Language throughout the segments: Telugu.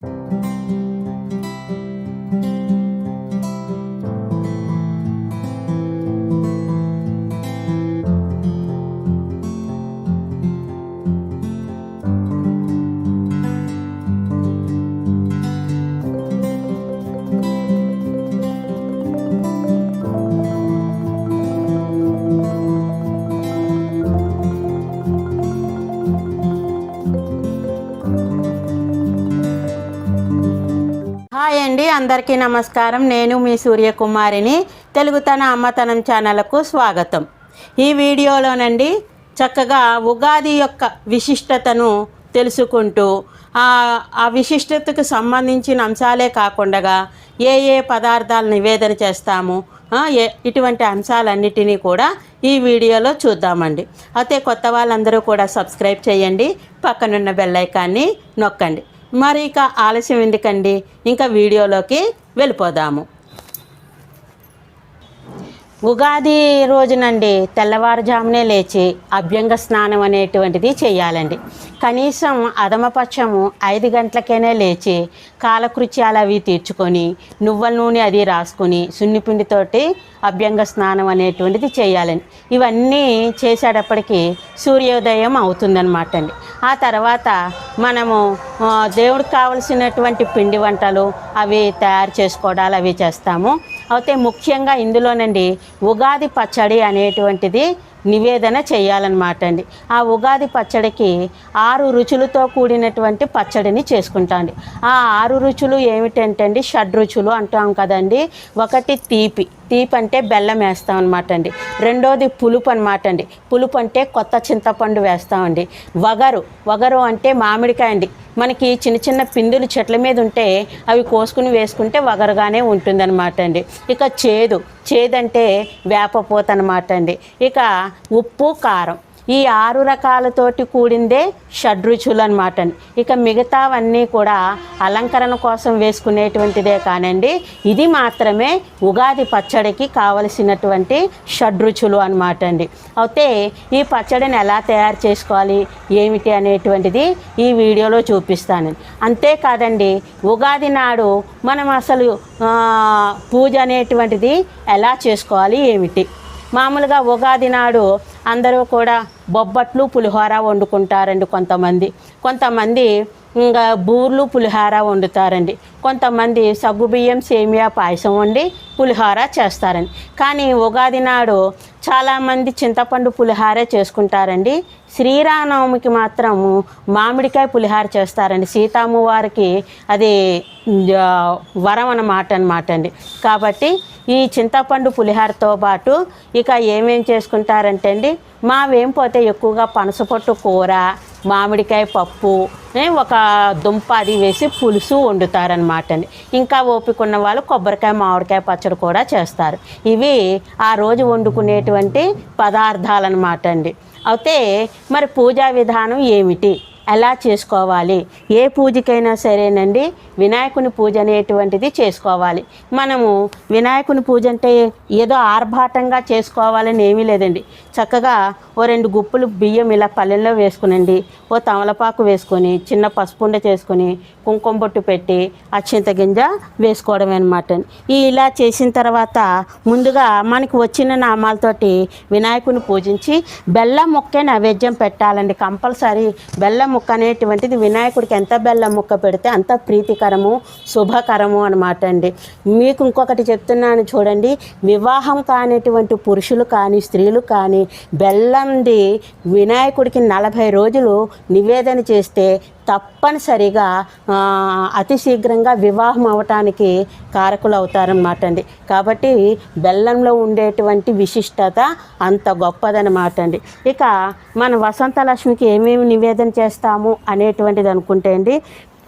you అండి అందరికీ నమస్కారం. నేను మీ సూర్యకుమారిని. తెలుగుతన అమ్మతనం ఛానల్కు స్వాగతం. ఈ వీడియోలోనండి చక్కగా ఉగాది యొక్క విశిష్టతను తెలుసుకుంటూ ఆ విశిష్టతకు సంబంధించిన అంశాలే కాకుండా ఏ ఏ పదార్థాలు నివేదన చేస్తాము ఇటువంటి అంశాలన్నిటినీ కూడా ఈ వీడియోలో చూద్దామండి. అయితే కొత్త వాళ్ళందరూ కూడా సబ్స్క్రైబ్ చేయండి పక్కనున్న బెల్లైకాన్ని నొక్కండి. మరి ఇక ఆలస్యం ఎందుకండి? ఇంకా వీడియోలోకి వెళ్ళిపోదాము. ఉగాది రోజునండి తెల్లవారుజామునే లేచి అభ్యంగ స్నానం అనేటువంటిది చేయాలండి. కనీసం అధమపక్షము ఐదు గంటలకైనా లేచి కాలకృత్యాలు అవి తీర్చుకొని నువ్వుల నూనె అది రాసుకొని సున్నిపిండితోటి అభ్యంగ స్నానం అనేటువంటిది చేయాలండి. ఇవన్నీ చేసేటప్పటికి సూర్యోదయం అవుతుందన్నమాట అండి ఆ తర్వాత మనము దేవుడికి కావలసినటువంటి పిండి వంటలు అవి తయారు చేసుకోవడాలు అవి చేస్తాము. అయితే ముఖ్యంగా ఇందులోనండి ఉగాది పచ్చడి అనేటువంటిది నివేదన చేయాలన్నమాట అండి. ఆ ఉగాది పచ్చడికి ఆరు రుచులతో కూడినటువంటి పచ్చడిని చేసుకుంటాండి. ఆ ఆరు రుచులు ఏమిటంటే అండి షడ్ రుచులు అంటాం కదండి. ఒకటి తీపి. తీపి అంటే బెల్లం వేస్తాం అనమాట అండి. రెండోది పులుపు అనమాట అండి. పులుపు అంటే కొత్త చింతపండు వేస్తామండి. వగరు. వగరు అంటే మామిడికాయ అండి మనకి చిన్న చిన్న పిందులు చెట్ల మీద ఉంటే అవి కోసుకుని వేసుకుంటే వగరగానే ఉంటుందన్నమాట అండి. ఇక చేదు చేదంటే వేపపోత అనమాట అండి. ఇక ఉప్పు కారం. ఈ ఆరు రకాలతోటి కూడిందే షడ్రుచులు అనమాట ఇక మిగతావన్నీ కూడా అలంకరణ కోసం వేసుకునేటువంటిదే కానండి. ఇది మాత్రమే ఉగాది పచ్చడికి కావలసినటువంటి షడ్రుచులు అనమాట అండి అయితే ఈ పచ్చడిని ఎలా తయారు చేసుకోవాలి ఏమిటి అనేటువంటిది ఈ వీడియోలో చూపిస్తాను. అంతేకాదండి ఉగాది నాడు మనం అసలు పూజ అనేటువంటిది ఎలా చేసుకోవాలి ఏమిటి? మామూలుగా ఉగాది నాడు అందరూ కూడా బొబ్బట్లు పులిహోర వండుకుంటారండి కొంతమంది. కొంతమంది ఇంకా బూర్లు పులిహోర వండుతారండి. కొంతమంది సగ్గుబియ్యం సేమియా పాయసం వండి పులిహోర చేస్తారండి. కానీ ఉగాది నాడు చాలామంది చింతపండు పులిహారే చేసుకుంటారండి. శ్రీరామనవమికి మాత్రము మామిడికాయ పులిహోర చేస్తారండి. సీతామ్మ వారికి అది వరం అన్నమాట అనమాట అండి. కాబట్టి ఈ చింతపండు పులిహోరతో పాటు ఇక ఏమేం చేసుకుంటారంటే అండి మావేం పోతే ఎక్కువగా పనసపొట్టు కూర మామిడికాయ పప్పు ఒక దుంప అది వేసి పులుసు వండుతారనమాట అండి. ఇంకా ఓపిక ఉన్న వాళ్ళు కొబ్బరికాయ మామిడికాయ పచ్చడి కూడా చేస్తారు. ఇవి ఆ రోజు వండుకునేటువంటి పదార్థాలన్నమాట అండి. అయితే మరి పూజా విధానం ఏమిటి? ఎలా చేసుకోవాలి? ఏ పూజకైనా సరేనండి. వినాయకుని పూజ అనేటువంటిది చేసుకోవాలి. మనము వినాయకుని పూజ అంటే ఏదో ఆర్భాటంగా చేసుకోవాలని ఏమీ లేదండి. చక్కగా ఓ రెండు గుప్పులు బియ్యం ఇలా పల్లెల్లో వేసుకునండి. ఓ తమలపాకు వేసుకొని చిన్న పసుపుండ చేసుకొని కుంకుమ బొట్టు పెట్టి అక్షింత గింజ వేసుకోవడం అనమాట ఈ ఇలా చేసిన తర్వాత ముందుగా మనకి వచ్చిన నామాలతోటి వినాయకుని పూజించి బెల్లం మొక్కే నైవేద్యం పెట్టాలండి. కంపల్సరీ బెల్లం ముక్క అనేటువంటిది వినాయకుడికి ఎంత బెల్లం ముక్క పెడితే అంత ప్రీతికరము శుభకరము అనమాట అండి. మీకు ఇంకొకటి చెప్తున్నాను చూడండి వివాహం కానిటువంటి పురుషులు కానీ స్త్రీలు కానీ బెల్లంది వినాయకుడికి నలభై రోజులు నివేదన చేస్తే తప్పనిసరిగా అతి శీఘ్రంగా వివాహం అవటానికి కారకులు అవుతారనమాట అండి కాబట్టి బెల్లంలో ఉండేటువంటి విశిష్టత అంత గొప్పదనమాట అండి ఇక మన వసంత లక్ష్మికి ఏమేమి నివేదన చేస్తాము అనేటువంటిది అనుకుంటే అండి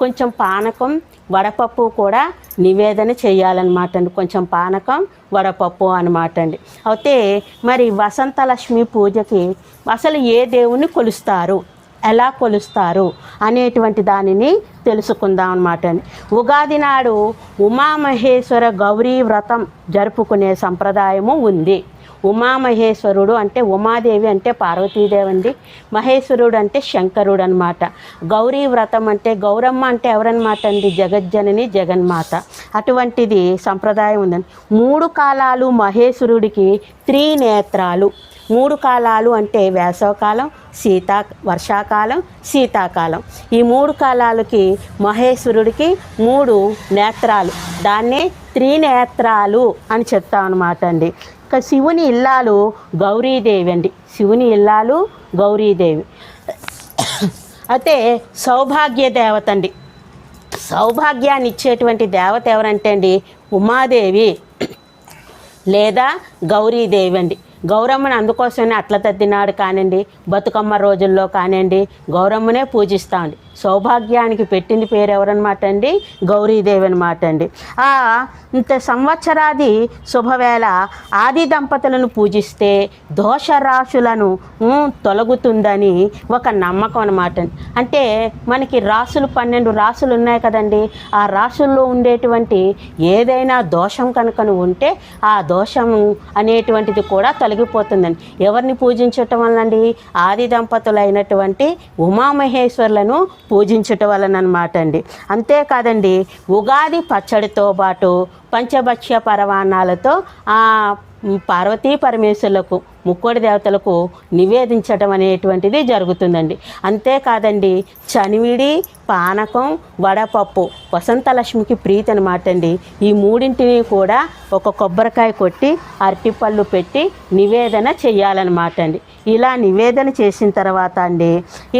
కొంచెం పానకం వడపప్పు కూడా నివేదన చేయాలన్నమాట అండి కొంచెం పానకం వడపప్పు అనమాట అండి అయితే మరి వసంత లక్ష్మి పూజకి అసలు ఏ దేవుణ్ణి కొలుస్తారు? ఎలా కొలుస్తారు అనేటువంటి దానిని తెలుసుకుందాం అనమాట అండి. ఉగాది నాడు ఉమామహేశ్వర గౌరీ వ్రతం జరుపుకునే సంప్రదాయము ఉంది. ఉమామహేశ్వరుడు అంటే ఉమాదేవి అంటే పార్వతీదేవి అండి. మహేశ్వరుడు అంటే శంకరుడు అనమాట గౌరీ వ్రతం అంటే గౌరమ్మ అంటే ఎవరన్నమాట అండి? జగజ్జనని జగన్మాత. అటువంటిది సంప్రదాయం ఉందండి. మూడు కాలాలు మహేశ్వరుడికి త్రినేత్రాలు. మూడు కాలాలు అంటే వేసవకాలం శీతా వర్షాకాలం శీతాకాలం. ఈ మూడు కాలాలకి మహేశ్వరుడికి మూడు నేత్రాలు. దాన్నే త్రినేత్రాలు అని చెప్తాం అనమాట అండి. ఇక శివుని ఇల్లాలు గౌరీదేవి అండి. శివుని ఇల్లాలు గౌరీదేవి. అయితే సౌభాగ్య దేవత అండి. సౌభాగ్యాన్ని ఇచ్చేటువంటి దేవత ఎవరంటే అండి ఉమాదేవి లేదా గౌరీదేవి అండి. గౌరమ్మని అందుకోసమే అట్ల తద్దినాడు కానివ్వండి బతుకమ్మ రోజుల్లో కానివ్వండి గౌరమ్మనే పూజిస్తామండి సౌభాగ్యానికి పెట్టింది పేరు ఎవరనమాట అండి? గౌరీదేవి అనమాట అండి ఆ ఇంత సంవత్సరాది శుభవేళ ఆది దంపతులను పూజిస్తే దోషరాశులను ఉమ్, తొలగుతుందని ఒక నమ్మకం అనమాట అండి అంటే మనకి రాసులు పన్నెండు రాసులు ఉన్నాయి కదండి. ఆ రాసుల్లో ఉండేటువంటి ఏదైనా దోషం కనుక ఉంటే ఆ దోషం అనేటువంటిది కూడా తొలగిపోతుందండి. ఎవరిని పూజించటం వల్లండి? ఆది దంపతులైనటువంటి ఉమామహేశ్వర్లను పూజించటం వలన అనమాట అండి. అంతేకాదండి ఉగాది పచ్చడితో పాటు పంచభక్ష్య పరమాణాలతో ఆ పార్వతీ పరమేశ్వరులకు ముక్కోడి దేవతలకు నివేదించడం అనేటువంటిది జరుగుతుందండి. అంతేకాదండి చనివిడి పానకం వడపప్పు వసంతలక్ష్మికి ప్రీతి అనమాట అండి ఈ మూడింటిని కూడా ఒక కొబ్బరికాయ కొట్టి అరటిపళ్ళు పెట్టి నివేదన చేయాలన్నమాట అండి ఇలా నివేదన చేసిన తర్వాత అండి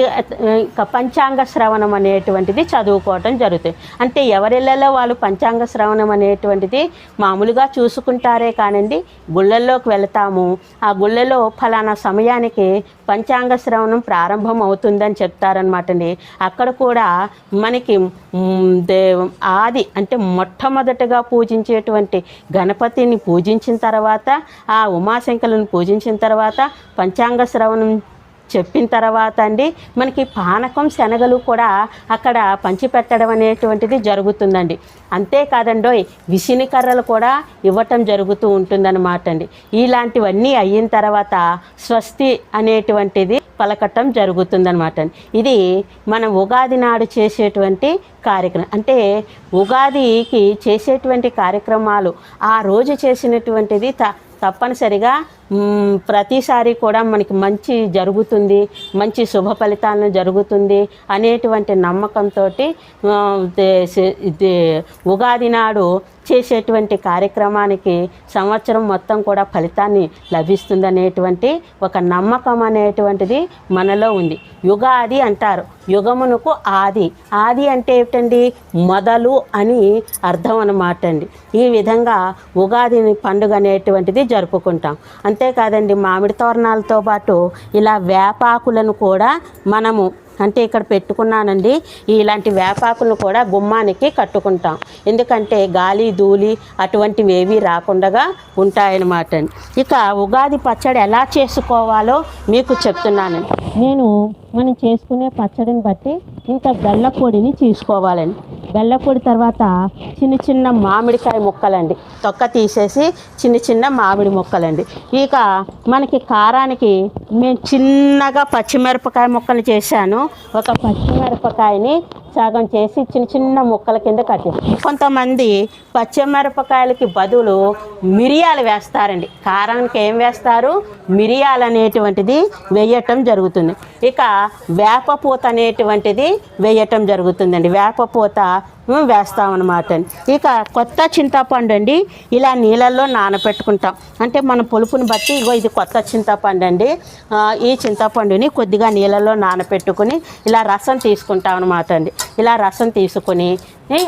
ఇక పంచాంగ శ్రవణం అనేటువంటిది చదువుకోవటం జరుగుతుంది. అంటే ఎవరిళ్ళలో వాళ్ళు పంచాంగ శ్రవణం అనేటువంటిది మామూలుగా చూసుకుంటారే కానండి గుళ్ళల్లోకి వెళతాము. ఆ గుళ్ళలో ఫలానా సమయానికి పంచాంగ శ్రవణం ప్రారంభం అవుతుందని చెప్తారనమాట అండి అక్కడ కూడా మనకి దే ఆది అంటే మొట్టమొదటగా పూజించేటువంటి గణపతిని పూజించిన తర్వాత ఆ ఉమాశంకలను పూజించిన తర్వాత పంచాంగ శ్రవణం చెప్పిన తర్వాత అండి మనకి పానకం శనగలు కూడా అక్కడ పంచిపెట్టడం అనేటువంటిది జరుగుతుందండి. అంతేకాదండోయ్ విసిని కర్రలు కూడా ఇవ్వటం జరుగుతూ ఉంటుందన్నమాట అండి. ఇలాంటివన్నీ అయిన తర్వాత స్వస్తి అనేటువంటిది పలకటం జరుగుతుందన్నమాట అండి. ఇది మనం ఉగాది నాడు చేసేటువంటి కార్యక్రమం. అంటే ఉగాదికి చేసేటువంటి కార్యక్రమాలు ఆ రోజు చేసినటువంటిది త తప్పనిసరిగా ప్రతిసారి కూడా మనకి మంచి జరుగుతుంది మంచి శుభ ఫలితాలను జరుగుతుంది అనేటువంటి నమ్మకంతో ఉగాది నాడు చేసేటువంటి కార్యక్రమానికి సంవత్సరం మొత్తం కూడా ఫలితాన్ని లభిస్తుంది అనేటువంటి ఒక నమ్మకం అనేటువంటిది మనలో ఉంది. యుగాది అంటారు. యుగమునకు ఆది. ఆది అంటే ఏమిటండి? మొదలు అని అర్థం అనమాట అండి. ఈ విధంగా ఉగాదిని పండుగ అనేటువంటిది జరుపుకుంటాం. అంతేకాదండి మామిడి తోరణాలతో పాటు ఇలా వేపాకులను కూడా మనము అంటే ఇక్కడ పెట్టుకున్నానండి. ఇలాంటి వేపాకులను కూడా గుమ్మానికి కట్టుకుంటాం. ఎందుకంటే గాలి ధూళి అటువంటివి ఏవి రాకుండా ఉంటాయన్నమాట. ఇక ఉగాది పచ్చడి ఎలా చేసుకోవాలో మీకు చెప్తున్నానండి నేను మనం చేసుకునే పచ్చడిని బట్టి ఇంత బెల్ల పొడిని తీసుకోవాలండి. బెల్లపొడి తర్వాత చిన్న చిన్న మామిడికాయ ముక్కలండి. తొక్క తీసేసి చిన్న చిన్న మామిడి ముక్కలండి. ఇక మనకి కారానికి నేను చిన్నగా పచ్చిమిరపకాయ ముక్కలు చేశాను. ఒక పచ్చిమిరపకాయని సగం చేసి చిన్న చిన్న ముక్కల కింద కట్టి కొంతమంది పచ్చిమిరపకాయలకి బదులు మిరియాలు వేస్తారండి. కారానికి ఏం వేస్తారు? మిరియాలు అనేటువంటిది వేయటం జరుగుతుంది. ఇక వేపపూత అనేటువంటిది వేయటం జరుగుతుందండి. వేపపూత వేస్తామన్నమాట అండి. ఇక కొత్త చింతపండు అండి ఇలా నీళ్ళల్లో నానబెట్టుకుంటాం అంటే మన పులుపుని బట్టి ఇగో ఇది కొత్త చింతపండు అండి. ఈ చింతపండుని కొద్దిగా నీళ్ళల్లో నానబెట్టుకుని ఇలా రసం తీసుకుంటాం అనమాట అండి. ఇలా రసం తీసుకుని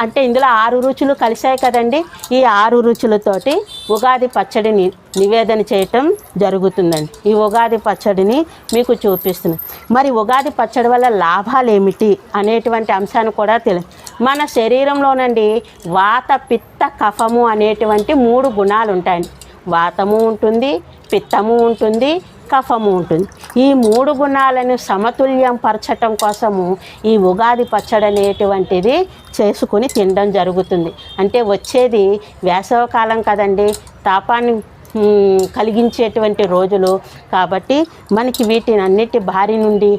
అంటే ఇందులో ఆరు రుచులు కలిశాయి కదండి. ఈ ఆరు రుచులతోటి ఉగాది పచ్చడిని నివేదన చేయటం జరుగుతుందండి. ఈ ఉగాది పచ్చడిని మీకు చూపిస్తున్నాను. మరి ఉగాది పచ్చడి వల్ల లాభాలు ఏమిటి అనేటువంటి అంశాన్ని కూడా తెలియదు మన శరీరంలోనండి వాత పిత్త కఫము అనేటువంటి మూడు గుణాలు ఉంటాయండి. వాతము ఉంటుంది పిత్తము ఉంటుంది కఫము ఉంటుంది. ఈ మూడు గుణాలను సమతుల్యం పరచటం కోసము ఈ ఉగాది పచ్చడి అనేటువంటిది చేసుకుని తినడం జరుగుతుంది. అంటే వచ్చేది వేసవకాలం కదండి. తాపాన్ని కలిగించేటువంటి రోజులు. కాబట్టి మనకి వీటిని అన్నిటి బారి నుండి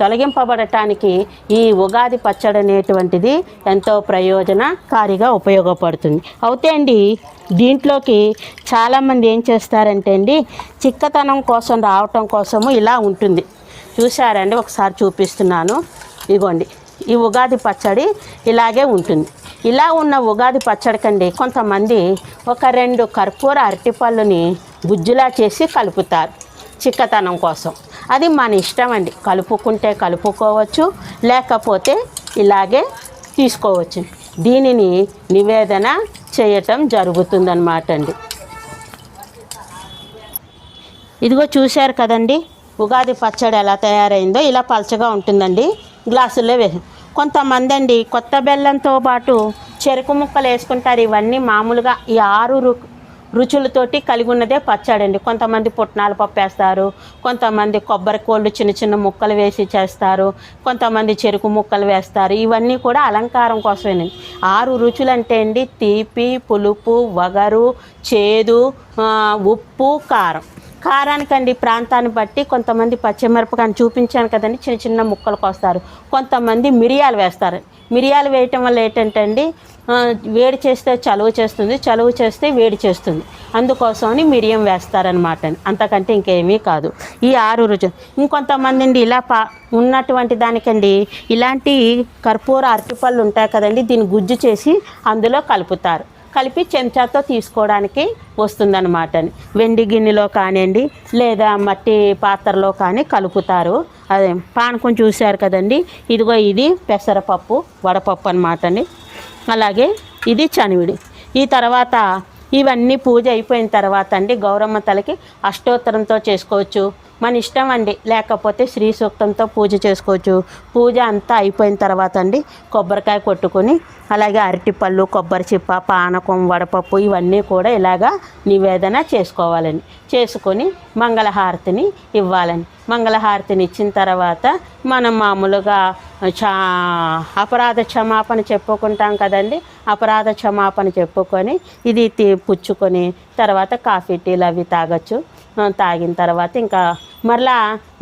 తొలగింపబడటానికి ఈ ఉగాది పచ్చడి అనేటువంటిది ఎంతో ప్రయోజనకారిగా ఉపయోగపడుతుంది. అయితే అండి దీంట్లోకి చాలామంది ఏం చేస్తారంటే అండి చిక్కతనం కోసం రావటం కోసము ఇలా ఉంటుంది. చూసారండి ఒకసారి చూపిస్తున్నాను. ఇగోండి. ఈ ఉగాది పచ్చడి ఇలాగే ఉంటుంది. ఇలా ఉన్న ఉగాది పచ్చడి కండి కొంతమంది ఒక రెండు కర్పూర అరటిపళ్ళుని గుజ్జులా చేసి కలుపుతారు చిక్కతనం కోసం. అది మన ఇష్టం అండి. కలుపుకుంటే కలుపుకోవచ్చు లేకపోతే ఇలాగే తీసుకోవచ్చు. దీనిని నివేదన చేయటం జరుగుతుందన్నమాట అండి. ఇదిగో చూశారు కదండి ఉగాది పచ్చడి ఎలా తయారైందో ఇలా పలచగా ఉంటుందండి గ్లాసుల్లో వేసి. కొంతమంది అండి కొత్త బెల్లంతో పాటు చెరుకు ముక్కలు వేసుకుంటారు ఇవన్నీ మామూలుగా ఈ ఆరు రు రుచులతోటి కలిగి ఉన్నదే పచ్చడండి. కొంతమంది పుట్నాల పప్పు వేస్తారు కొంతమంది కొబ్బరి కోళ్ళు చిన్న చిన్న ముక్కలు వేసి చేస్తారు కొంతమంది చెరుకు ముక్కలు వేస్తారు. ఇవన్నీ కూడా అలంకారం కోసమే ఆరు రుచులు అంటే అండి తీపి పులుపు వగరు చేదు ఉప్పు కారం. కారానికండి ప్రాంతాన్ని బట్టి కొంతమంది పచ్చిమిరపకాయని చూపించాను కదండి చిన్న చిన్న ముక్కలు కోస్తారు. కొంతమంది మిరియాలు వేస్తారు. మిరియాలు వేయటం వల్ల ఏంటంటే అండి వేడి చేస్తే చలువ చేస్తుంది చలువ చేస్తే వేడి చేస్తుంది. అందుకోసమని మిరియం వేస్తారనమాట అంతకంటే ఇంకేమీ కాదు. ఈ ఆరు రుచు. ఇంకొంతమంది అండి ఇలా పా ఉన్నటువంటి దానికండి ఇలాంటి కర్పూర అరటిపళ్ళు ఉంటాయి కదండి దీన్ని గుజ్జు చేసి అందులో కలుపుతారు. కలిపి చెంచాతో తీసుకోవడానికి వస్తుందన్నమాట వెండి గిన్నెలో కానివ్వండి లేదా మట్టి పాత్రలో కానీ కలుపుతారు. అదే పానకం చూశారు కదండి ఇదిగో ఇది పెసరపప్పు వడపప్పు అనమాట అండి. అలాగే ఇది చనివిడి. ఈ తర్వాత ఇవన్నీ పూజ అయిపోయిన తర్వాత అండి గౌరమ్మ తలకి అష్టోత్తరంతో చేసుకోవచ్చు. మన ఇష్టం అండి. లేకపోతే శ్రీ సూక్తంతో పూజ చేసుకోవచ్చు. పూజ అంతా అయిపోయిన తర్వాత అండి కొబ్బరికాయ కొట్టుకొని అలాగే అరటిపళ్ళు కొబ్బరి చిప్ప పానకం వడపప్పు ఇవన్నీ కూడా ఇలాగా నివేదన చేసుకోవాలండి. చేసుకొని మంగళహారతిని ఇవ్వాలండి. మంగళహారతిని ఇచ్చిన తర్వాత మనం మామూలుగా చా అపరాధ క్షమాపణ చెప్పుకుంటాం కదండి. అపరాధ క్షమాపణ చెప్పుకొని ఇది పుచ్చుకొని తర్వాత కాఫీ టీలు అవి తాగొచ్చు. తాగిన తర్వాత ఇంకా మరలా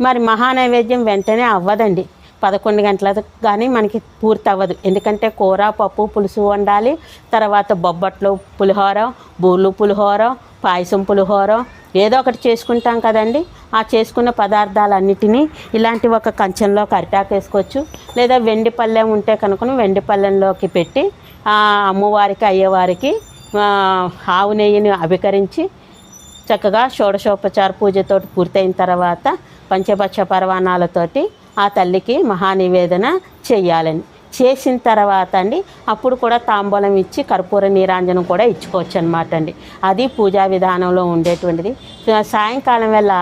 మరి మహానైవేద్యం వెంటనే అవ్వదండి. పదకొండు గంటలకు కానీ మనకి పూర్తి అవ్వదు ఎందుకంటే కూర పప్పు పులుసు వండాలి. తర్వాత బొబ్బట్లు పులిహోర బూర్లు పులిహోర పాయసం పులిహోర ఏదో ఒకటి చేసుకుంటాం కదండి. ఆ చేసుకున్న పదార్థాలన్నిటినీ ఇలాంటి ఒక కంచంలో కరిటాకు వేసుకోవచ్చు. లేదా వెండి పళ్ళెం ఉంటే కనుక వెండి పళ్ళెంలోకి పెట్టి అమ్మవారికి అయ్యేవారికి ఆవు నెయ్యిని అభికరించి చక్కగా షోడశోపచార పూజతోటి పూర్తయిన తర్వాత పంచపక్ష పరవాణాలతోటి ఆ తల్లికి మహానివేదన చేయాలని. చేసిన తర్వాత అండి అప్పుడు కూడా తాంబూలం ఇచ్చి కర్పూర నీరాంజనం కూడా ఇచ్చుకోవచ్చు అనమాట అండి. అది పూజా విధానంలో ఉండేటువంటిది. సాయంకాలం వేళ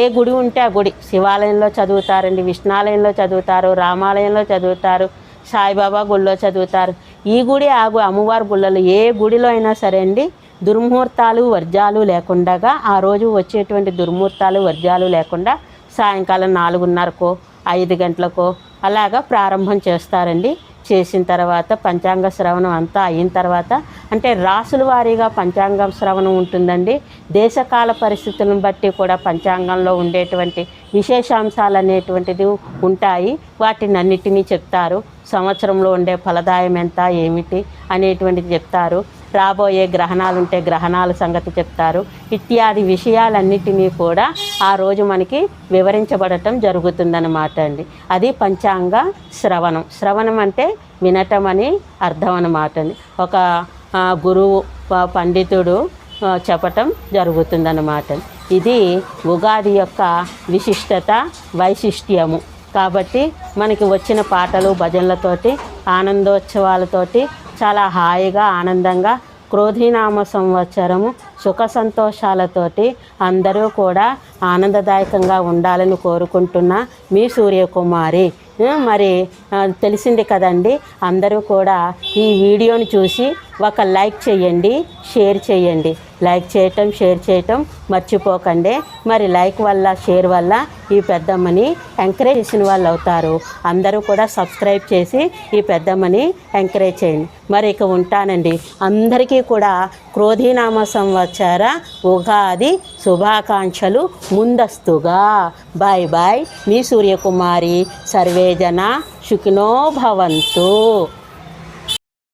ఏ గుడి ఉంటే ఆ గుడి. శివాలయంలో చదువుతారండి విష్ణాలయంలో చదువుతారు రామాలయంలో చదువుతారు సాయిబాబా గుళ్ళో చదువుతారు. ఈ గుడి ఆ అమ్మవారి గుళ్ళలో ఏ గుడిలో అయినా సరే అండి దుర్ముహూర్తాలు వర్జాలు లేకుండా ఆ రోజు వచ్చేటువంటి దుర్ముహూర్తాలు వర్జాలు లేకుండా సాయంకాలం నాలుగున్నరకో ఐదు గంటలకో అలాగా ప్రారంభం చేస్తారండి. చేసిన తర్వాత పంచాంగ శ్రవణం అంతా అయిన తర్వాత అంటే రాసుల వారీగా పంచాంగం శ్రవణం ఉంటుందండి. దేశకాల పరిస్థితులను బట్టి కూడా పంచాంగంలో ఉండేటువంటి విశేషాంశాలు అనేటువంటిది ఉంటాయి. వాటిని అన్నిటినీ చెప్తారు. సంవత్సరంలో ఉండే ఫలదాయం ఎంత ఏమిటి అనేటువంటిది చెప్తారు. రాబోయే గ్రహణాలు ఉంటే గ్రహణాల సంగతి చెప్తారు. ఇత్యాది విషయాలన్నిటినీ కూడా ఆ రోజు మనకి వివరించబడటం జరుగుతుందన్నమాట అండి. అది పంచాంగ శ్రవణం. శ్రవణం అంటే వినటం అని అర్థం అన్నమాట అండి. ఒక గురువు పండితుడు చెప్పటం జరుగుతుందన్నమాట ఇది ఉగాది యొక్క విశిష్టత వైశిష్ట్యము. కాబట్టి మనకి వచ్చిన పాటలు భజనలతోటి ఆనందోత్సవాలతోటి చాలా హాయిగా ఆనందంగా క్రోధీనామ సంవత్సరము సుఖ సంతోషాలతోటి అందరూ కూడా ఆనందదాయకంగా ఉండాలని కోరుకుంటున్న మీ సూర్యకుమారి. మరి తెలిసింది కదండి అందరూ కూడా ఈ వీడియోని చూసి ఒక లైక్ చేయండి షేర్ చేయండి. లైక్ చేయటం షేర్ చేయటం మర్చిపోకండి. మరి లైక్ వల్ల షేర్ వల్ల ఈ పెద్దమ్మని ఎంకరేజ్ చేసిన వాళ్ళు అవుతారు. అందరూ కూడా సబ్స్క్రైబ్ చేసి ఈ పెద్దమ్మని ఎంకరేజ్ చేయండి. మరి ఇక ఉంటానండి. అందరికీ కూడా క్రోధీనామ సంవత్సర ఉగాది శుభాకాంక్షలు ముందస్తుగా. బాయ్ బాయ్ మీ సూర్యకుమారి సర్వేజన సుఖినో భవంతు.